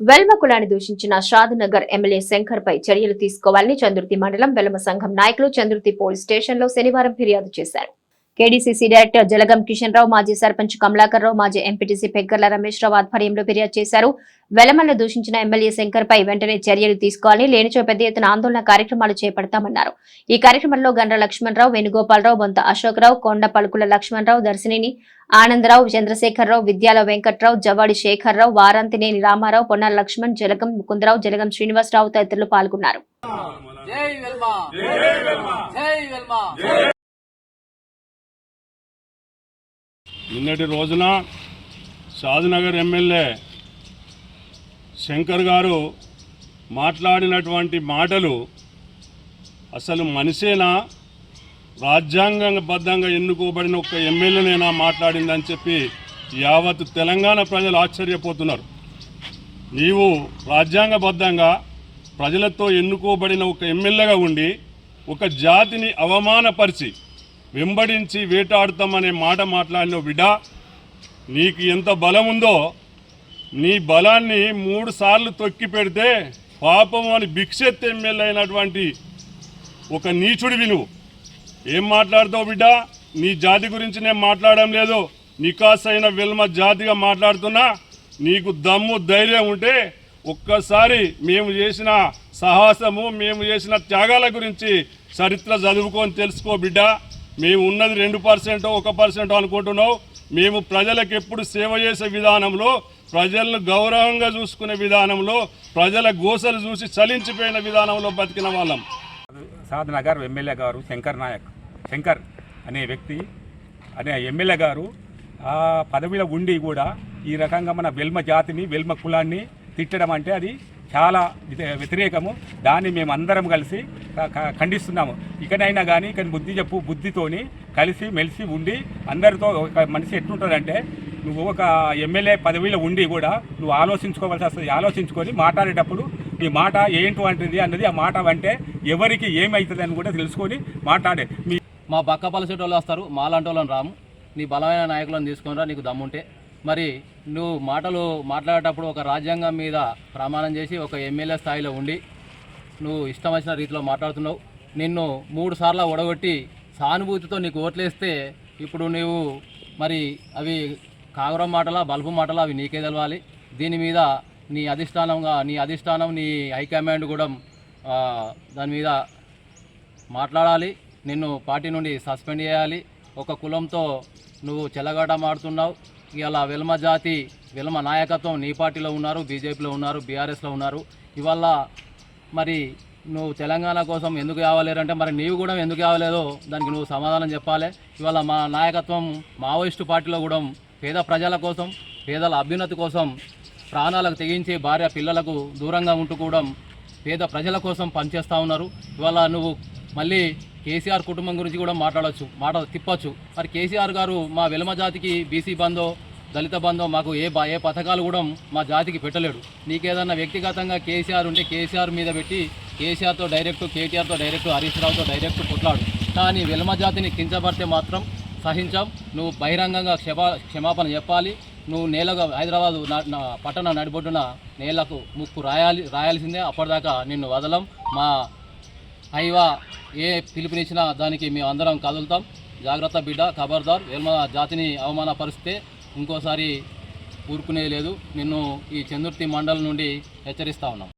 వెల్మ కులాన్ని దూషించిన షాద్నగర్ ఎమ్మెల్యే శంకర్ పై చర్యలు తీసుకోవాలని చంద్రుతి మండలం వెల్మ సంఘం నాయకులు చంద్రుతి పోలీస్ స్టేషన్లో శనివారం ఫిర్యాదు చేశారు. కేడీసీసీ డైరెక్టర్ జలగం కిషన్ రావు మాజీ సర్పంచ్ కమలాకర్ రావు మాజీ ఎంపీటీసీ పెగ్గర్ల రమేష్ రావు ఆధ్వర్యంలో ఫిర్యాదు చేశారు. వెలమల్ల దూషించిన ఎమ్మెల్యే శంకర్ పై వెంటనే చర్యలు తీసుకోవాలని లేనిచో పెద్ద ఎత్తున ఆందోళన కార్యక్రమాలు చేపడతామన్నారు. ఈ కార్యక్రమంలో గండ్ర లక్ష్మణరావు వేణుగోపాలరావు బొంత అశోక్రావు కొండ పలుకుల లక్ష్మణరావు దర్శినిని ఆనందరావు చంద్రశేఖరరావు విద్యాల వెంకట్రావు జవాడి శేఖర్రావు వారాంతినేని రామారావు పొన్నాల లక్ష్మణ్ జలగం ముకుందరావు జలగం శ్రీనివాసరావు తదితరులు పాల్గొన్నారు. నిన్నటి రోజున షాద్నగర్ ఎమ్మెల్యే శంకర్ గారు మాట్లాడినటువంటి మాటలు అసలు మనిషేనా? రాజ్యాంగబద్ధంగా ఎన్నుకోబడిన ఒక ఎమ్మెల్యేనేనా మాట్లాడిందని చెప్పి యావత్ తెలంగాణ ప్రజలు ఆశ్చర్యపోతున్నారు. నీవు రాజ్యాంగబద్ధంగా ప్రజలతో ఎన్నుకోబడిన ఒక ఎమ్మెల్యేగా ఉండి ఒక జాతిని అవమానపరిచి వెంబడించి వేటాడుతామనే మాట మాట్లాడిన బిడ్డ నీకు ఎంత బలం ఉందో నీ బలాన్ని మూడు సార్లు తొక్కి పెడితే పాపం అని భిక్షెత్తి ఎమ్మెల్యే అయినటువంటి ఒక నీచుడివి నువ్వు ఏం మాట్లాడతావు బిడ్డ? నీ జాతి గురించి నేను మాట్లాడడం లేదు. నీకాసైన విల్మ జాతిగా మాట్లాడుతున్నా. నీకు దమ్ము ధైర్యం ఉంటే ఒక్కసారి మేము చేసిన సాహసము మేము చేసిన త్యాగాల గురించి చరిత్ర చదువుకొని తెలుసుకో బిడ్డ. మేము ఉన్నది రెండు పర్సెంటో ఒక పర్సెంటో అనుకుంటున్నావు మేము ప్రజలకు ఎప్పుడు సేవ చేసే విధానంలో ప్రజలను గౌరవంగా చూసుకునే విధానంలో ప్రజల గోసలు చూసి చలించిపోయిన విధానంలో బతికిన వాళ్ళం. సాద్ ఎమ్మెల్యే గారు శంకర్ నాయక్. శంకర్ అనే వ్యక్తి అనే ఎమ్మెల్యే గారు ఆ పదవిలో ఉండి కూడా ఈ రకంగా మన వెల్మ జాతిని వెల్మ కులాన్ని తిట్టడం అంటే అది చాలా వ్యతిరేకము. దాన్ని మేము అందరం కలిసి ఖండిస్తున్నాము. ఇకనైనా కానీ ఇక బుద్ధి చెప్పు బుద్ధితోని కలిసి మెలిసి ఉండి అందరితో ఒక మనిషి ఎట్లుంటుందంటే నువ్వు ఒక ఎమ్మెల్యే పదవిలో ఉండి కూడా నువ్వు ఆలోచించుకోవాల్సి వస్తుంది. ఆలోచించుకొని మాట్లాడేటప్పుడు నీ మాట ఏంటి అన్నది ఆ మాట అంటే ఎవరికి ఏమవుతుంది అని కూడా తెలుసుకొని మాట్లాడే. మీ మా పక్క పలసేటోళ్ళు వస్తారు. మాలాంటి వాళ్ళని రాము. నీ బలమైన నాయకులను తీసుకునిరా నీకు దమ్ముంటే. మరి నువ్వు మాటలు మాట్లాడేటప్పుడు ఒక రాజ్యాంగం మీద ప్రమాణం చేసి ఒక ఎమ్మెల్యే స్థాయిలో ఉండి నువ్వు ఇష్టం వచ్చిన రీతిలో మాట్లాడుతున్నావు. నిన్ను మూడు సార్లు ఒడగొట్టి సానుభూతితో నీకు ఓట్లేస్తే ఇప్పుడు నువ్వు మరి అవి కాగురం మాటలా బల్బు మాటలా అవి నీకే తెలవాలి. దీని మీద నీ అధిష్టానంగా నీ అధిష్టానం నీ హైకమాండ్ కూడా దాని మీద మాట్లాడాలి. నిన్ను పార్టీ నుండి సస్పెండ్ చేయాలి. ఒక కులంతో నువ్వు చెలగాట మాడుతున్నావు ఇవాళ వెల్మ జాతి వెల్మ నాయకత్వం నీ పార్టీలో ఉన్నారు బీజేపీలో ఉన్నారు బీఆర్ఎస్లో ఉన్నారు. ఇవాళ మరి నువ్వు తెలంగాణ కోసం ఎందుకు కావలేరంటే మరి నీవు కూడా ఎందుకు కావలేదో దానికి నువ్వు సమాధానం చెప్పాలి. ఇవాళ మా నాయకత్వం మావోయిస్టు పార్టీలో కూడా పేద ప్రజల కోసం పేదల అభ్యున్నతి కోసం ప్రాణాలకు తెగించి భార్య పిల్లలకు దూరంగా ఉంటూ కూడా పేద ప్రజల కోసం పనిచేస్తూ ఉన్నారు. ఇవాళ నువ్వు మళ్ళీ కేసీఆర్ కుటుంబం గురించి కూడా మాట్లాడవచ్చు మాట తిప్పచ్చు. మరి కేసీఆర్ గారు మా వెలమ జాతికి బీసీ బంధో దళిత బంధం మాకు ఏ బా ఏ పథకాలు కూడా మా జాతికి పెట్టలేడు. నీకేదన్నా వ్యక్తిగతంగా కేసీఆర్ ఉంటే కేసీఆర్ మీద పెట్టి కేసీఆర్తో డైరెక్ట్ కేటీఆర్తో డైరెక్ట్ హరీష్ రావుతో డైరెక్ట్ కొట్లాడు. కానీ వెలమ జాతిని కించబడితే మాత్రం సహించాం. నువ్వు బహిరంగంగా క్షమా క్షమాపణ చెప్పాలి. నువ్వు నేలగా హైదరాబాదు నా- నా పట్టణ నడిబొడ్డున నేలకు ముక్కు రాయాలి రాయాల్సిందే. అప్పటిదాకా నిన్ను వదలం. మా హైవా ఏ పిలుపునిచ్చినా దానికి మేము అందరం కదులుతాం. జాగ్రత్త బిడ్డ ఖబర్దార్. వెల్మ జాతిని అవమానపరిస్తే ఇంకోసారి ఊరుకునేది లేదు నిన్ను ఈ చందుర్తి మండలం నుండి హెచ్చరిస్తా ఉన్నాం.